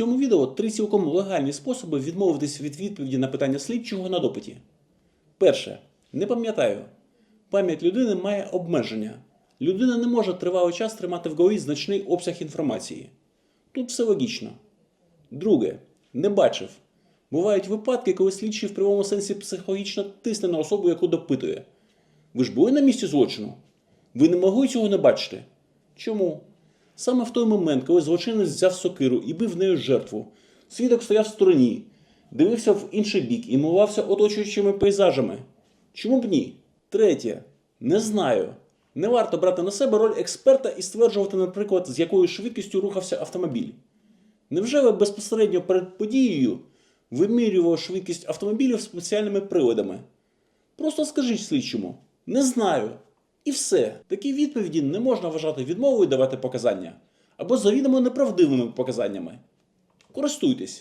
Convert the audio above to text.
цьому відео три цілком легальні способи відмовитись від відповіді на питання слідчого на допиті. Перше. Не пам'ятаю. Пам'ять людини має обмеження. Людина не може тривалий час тримати в голові значний обсяг інформації. Тут все логічно. Друге. Не бачив. Бувають випадки, коли слідчий в прямому сенсі психологічно тисне на особу, яку допитує. Ви ж були на місці злочину? Ви не могли цього не бачити? Чому? Саме в той момент, коли злочинець взяв сокиру і бив нею жертву, свідок стояв в стороні, дивився в інший бік і милувався оточуючими пейзажами. Чому б ні? Третє. Не знаю. Не варто брати на себе роль експерта і стверджувати, наприклад, з якою швидкістю рухався автомобіль. Невже ви безпосередньо перед подією вимірювали швидкість автомобілів спеціальними приладами? Просто скажіть слідчому не знаю. І все. Такі відповіді не можна вважати відмовою давати показання або завідомо неправдивими показаннями. Користуйтесь.